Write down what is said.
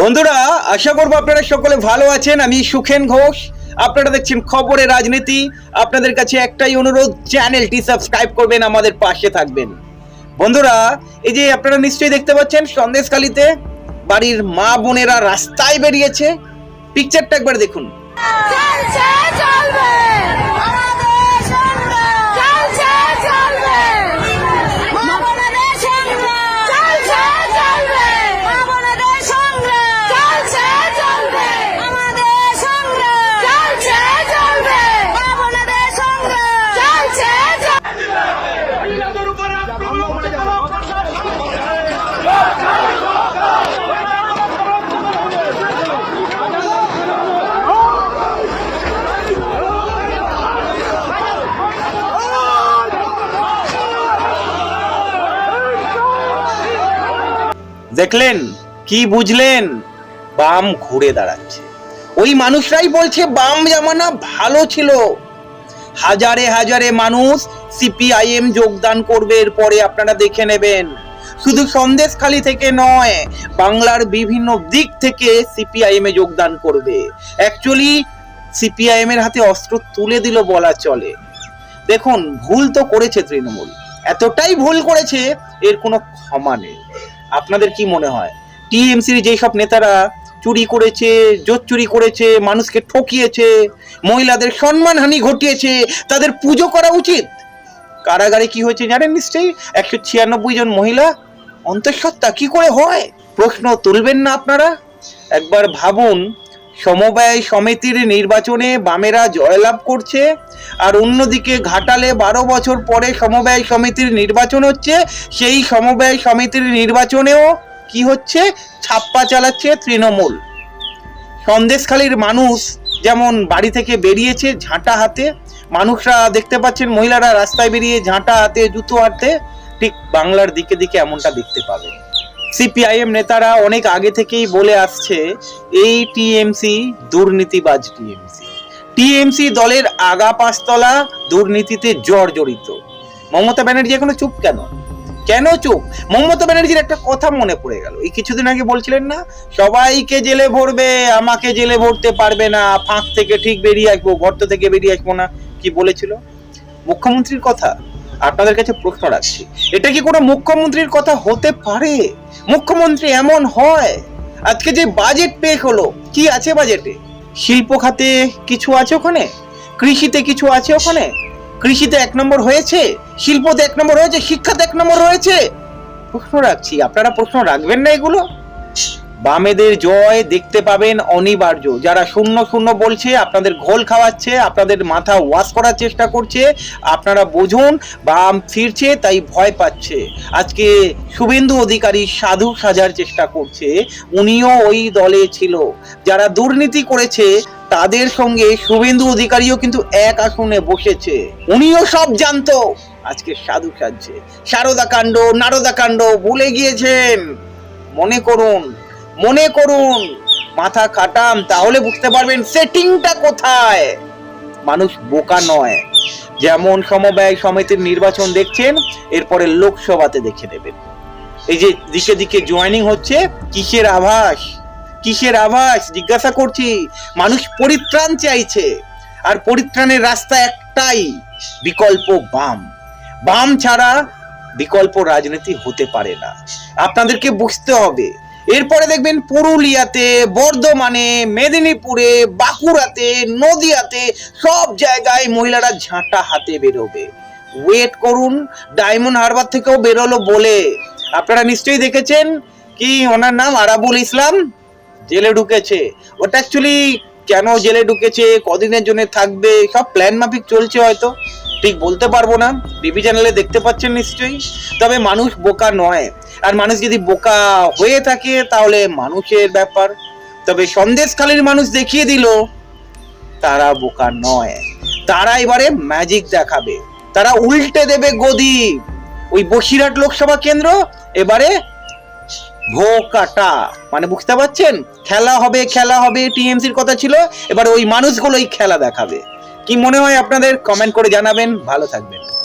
বন্ধুরা, আশা করব আপনারা সকলে ভালো আছেন। আমি সুখেন ঘোষ। আপনারা দেখছেন খবরে রাজনীতি। আপনাদের কাছে একটাই অনুরোধ, চ্যানেলটি সাবস্ক্রাইব করবেন, আমাদের পাশে থাকবেন। বন্ধুরা, এই যে আপনারা নিশ্চয়ই দেখতে পাচ্ছেন, সন্দেশখালিতে বাড়ির মা বোনেরা রাস্তায় বেরিয়েছে। পিকচারটা একবার দেখুন আমাদের সংগ্রাম চলছে চলবে মামলাদের সংগ্রাম চলছে চলবে মামলাদের সংগ্রাম চলছে চলবে আমাদের সংগ্রাম চলছে চলবে মামলাদের সংগ্রাম চলছে চলবে দেখলেন? কি বুঝলেন? বাম ঘুরে দাঁড়াচ্ছে। ওই মানুষরাই বলছে, বাম জামানা ভালো ছিল। হাজারে হাজারে মানুষ সিপিআইএম যোগদান করবে, এরপরে আপনারা দেখে নেবেন। শুধু সন্দেশখালি থেকে নয়, বাংলার বিভিন্ন দিক থেকে সিপিআইএম এ যোগদান করবে। অ্যাকচুয়ালি সিপিআইএম এর হাতে অস্ত্র তুলে দিল বলা চলে। দেখুন, ভুল তো করেছে তৃণমূল। এতটাই ভুল করেছে, এর কোনো ক্ষমা নেই। আপনাদের কি মনে হয়? টিএমসির যেসব নেতারা চুরি করেছে, জোর চুরি করেছে, মানুষকে ঠকিয়েছে, মহিলাদের সম্মানহানি ঘটিয়েছে, তাদের পুজো করা উচিত? কারাগারে কি হয়েছে জানেন নিশ্চয়ই? একশো ছিয়ানব্বই জন মহিলা অন্তঃসত্ত্বা কি করে হয়? প্রশ্ন তুলবেন না আপনারা? একবার ভাবুন সমবায় সমিতির নির্বাচনে বামেরা জয়লাভ করছে, আর অন্যদিকে ঘাটালে বারো বছর পরে সমবায় সমিতির নির্বাচন হচ্ছে, সেই সমবায় সমিতির নির্বাচনেও কি হচ্ছে? ছাপ্পা চালাচ্ছে তৃণমূল। সন্দেশখালীর মানুষ যেমন বাড়ি থেকে বেরিয়েছে ঝাঁটা হাতে, মানুষরা দেখতে পাচ্ছেন মহিলারা রাস্তায় বেরিয়ে ঝাঁটা হাতে, জুতো হাতে, ঠিক বাংলার দিকে দিকে এমনটা দেখতে পাবে। সিপিআইএম নেতারা অনেক আগে থেকেই বলে আসছে, এই টিএমসি দুর্নীতিবাজ টিএমসি। টিএমসি দলের আগা পাঁচতলা দুর্নীতিতে জর্জরিত মমতা ব্যানার্জি এখনও চুপ কেন? কেন চুপ? মমতা ব্যানার্জির একটা কথা মনে পড়ে গেল। এই কিছুদিন আগে বলছিলেন না, সবাইকে জেলে ভরবে, আমাকে জেলে ভরতে পারবে না, ফাঁক থেকে ঠিক বেরিয়ে আসব, গর্ত থেকে বেরিয়ে আসব না, কি বলেছিল? মুখ্যমন্ত্রীর কথা? আপনাদের কাছে প্রশ্ন রাখছি, এটা কি কোনো মুখ্যমন্ত্রীর কথা হতে পারে? মুখ্যমন্ত্রী এমন হয়? আজকে যে বাজেট পেশ হলো, কি আছে বাজেটে শিল্প খাতে কিছু আছে ওখানে? কৃষিতে কিছু আছে ওখানে? কৃষিতে এক নম্বর হয়েছে, শিল্পতে এক নম্বর হয়েছে, শিক্ষাতে এক নম্বর রয়েছে প্রশ্ন রাখছি, আপনারা প্রশ্ন রাখবেন না এগুলো? বামেদের জয় দেখতে পাবেন অনিবার্য। যারা শূন্য শূন্য বলছে, আপনাদের ঘোল খাওয়াচ্ছে, আপনাদের মাথা ওয়াশ করার চেষ্টা করছে, আপনারা বুঝুন, বাম ফিরছে, তাই ভয় পাচ্ছে। আজকে শুভেন্দু অধিকারী সাধু সাজার চেষ্টা করছে, উনিও ওই দলে ছিল। যারা দুর্নীতি করেছে, তাদের সঙ্গে শুভেন্দু অধিকারীও কিন্তু এক আসনে বসেছে। উনিও সব জানতো। আজকে সাধু সাজছে। সারদা কাণ্ড, নারদা কাণ্ড ভুলে গিয়েছেন। মনে করুন মনে করুন, মাথা খাটাম, তাহলে বুঝতে পারবেন সেটিংটা কোথায়। মানুষ বোকা নয়। যেমন সমবায় সমিতির নির্বাচন দেখছেন, এরপরে লোকসভাতে দেখে নেবেন। এই যে দিকে দিকে জয়েনিং হচ্ছে, কিসের আভাস? কিসের আভাস? জিজ্ঞাসা করছি, মানুষ পরিত্রাণ চাইছে। আর পরিত্রাণের রাস্তা একটাই, বিকল্প বাম। বাম ছাড়া বিকল্প রাজনীতি হতে পারে না। আপনাদেরকে বুঝতে হবে এরপরে দেখবেন পুরুলিয়াতে, বর্ধমানে, মেদিনীপুরে, বাঁকুড়াতে, নদিয়াতে সব জায়গায় মহিলারা ঝাঁটা হাতে বেরোবে। ওয়েট করুন ডায়মন্ড হারবার থেকেও বেরোলো বলে। আপনারা নিশ্চয়ই দেখেছেন কি ওনার নাম? আরাবুল ইসলাম? জেলে ঢুকেছে। ওটা অ্যাকচুয়ালি কেন জেলে ঢুকেছে? কদিনের জন্য থাকবে? সব প্ল্যান মাফিক চলছে হয়তো। ঠিক বলতে পারব না। টিভি চ্যানেলে দেখতে পাচ্ছেন নিশ্চয়ই। তবে মানুষ বোকা নয়। আর মানুষ যদি বোকা হয়ে থাকে, তাহলে মানুষের ব্যাপার। তবে সন্দেশখালীর মানুষ দেখিয়ে দিল, তারা বোকা নয়। তারা এবারে ম্যাজিক দেখাবে। তারা উল্টে দেবে গদি। ওই বসিরহাট লোকসভা কেন্দ্র এবারে ভোকাটা মানে বুঝতে পারছেন? খেলা হবে খেলা হবে টিএমসির কথা ছিল। এবার ওই মানুষগুলোই খেলা দেখাবে। কি মনে হয় আপনাদের? কমেন্ট করে জানাবেন। ভালো থাকবেন।